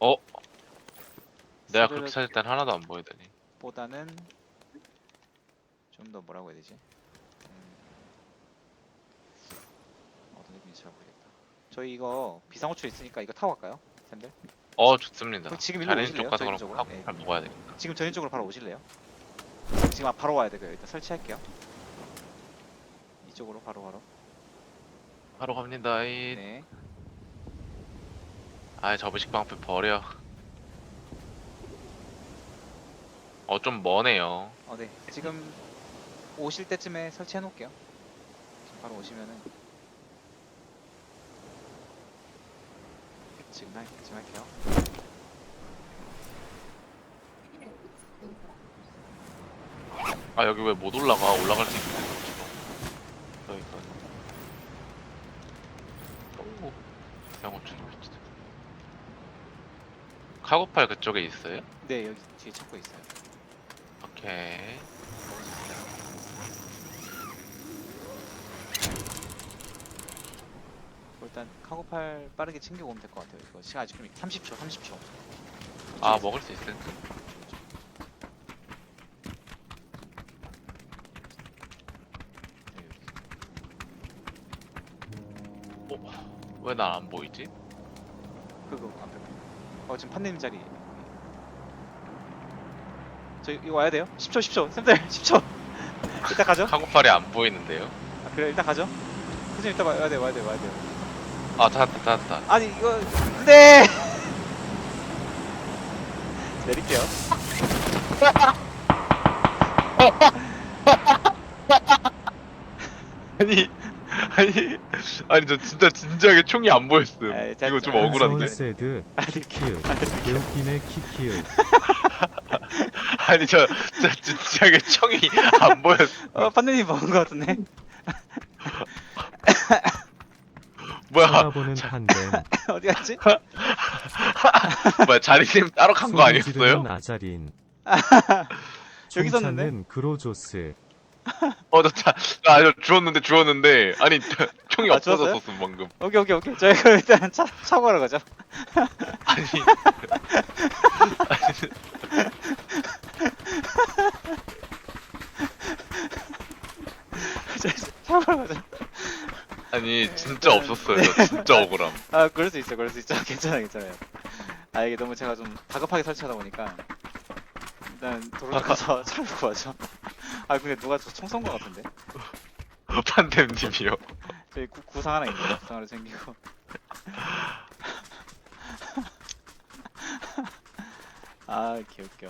어? 내가 그렇게 찾을 땐 하나도 안 보이더니 보다는 좀 더 뭐라고 해야 되지? 음, 어떤 느낌인지 잘 모르겠다. 저희 이거 비상호출 있으니까 이거 타고 갈까요? 쌤들? 어 좋습니다 그럼 지금 일로 자네 오실래요? 쪽 가서 저희 그럼 쪽으로? 카고팔 네. 먹어야 되겠다 지금 저희 쪽으로 바로 오실래요? 지금 아, 바로 와야 돼요. 일단 설치할게요. 이쪽으로 바로 바로. 바로 갑니다 이 네. 아이 접으식 방패 버려. 어 좀 머네요. 어, 네. 지금 오실 때쯤에 설치해 놓을게요. 지금 바로 오시면은. 지금 할 지금 할게요. 아 여기 왜 못 올라가? 올라갈 수 있는 여기 가오 양호춘 카고팔 그쪽에 있어요? 네, 여기 뒤에 찾고 있어요. 오케이 일단 카고팔 빠르게 챙겨 오면 될 것 같아요. 이거 시간 아직 좀 30초, 30초. 아 먹을 수 있을 듯 어? 왜 난 안 보이지? 그거 앞에. 어 지금 판내님 자리. 저 이거 와야 돼요? 10초, 10초. 쌤들 10초. 이따 가죠? 카고팔이 안 보이는데요? 아, 그래 일단 가죠. 선생님 이따 와야 돼, 와야 돼, 와야 돼. 아 닫았다 닫았다 아니 이거 네. 내릴게요. 아니 아니 아니 저 진짜 진지하게 총이 안 보였음 에이, 자, 이거 좀 자, 억울한데 서울세드 아, 내릴게요. 키키읔 개웃기네 키키읔 아니 저 진짜 진지하게 총이 안 보였어 어 판내님 먹은 것 같은데. 뭐야 쳐다보는 판덴 어디 갔지? 뭐야 자리님 따로 간거 아니었어요? 지르는 아자린 여기 있었는데? 총차는 그로조스 어저차아저 주웠는데 주웠는데 아니 총이 아, 주웠어요? 없어졌었음 방금 오케이 오케이 오케이. 저희 그럼 일단 차 차고 하러 가죠. 아니 저희 차고 하러 가죠. 아니 진짜 없었어요 저 진짜 억울함 아 그럴 수 있어 그럴 수 있죠. 괜찮아 괜찮아요. 아 이게 너무 제가 좀 다급하게 설치하다 보니까 일단 도로 가서 차를 구하죠. 아 근데 누가 저 총쏜것 같은데? 판뎀님이요 저희 구, 구상 하나 있네요. 구상 하나 생기고. 아 개웃겨.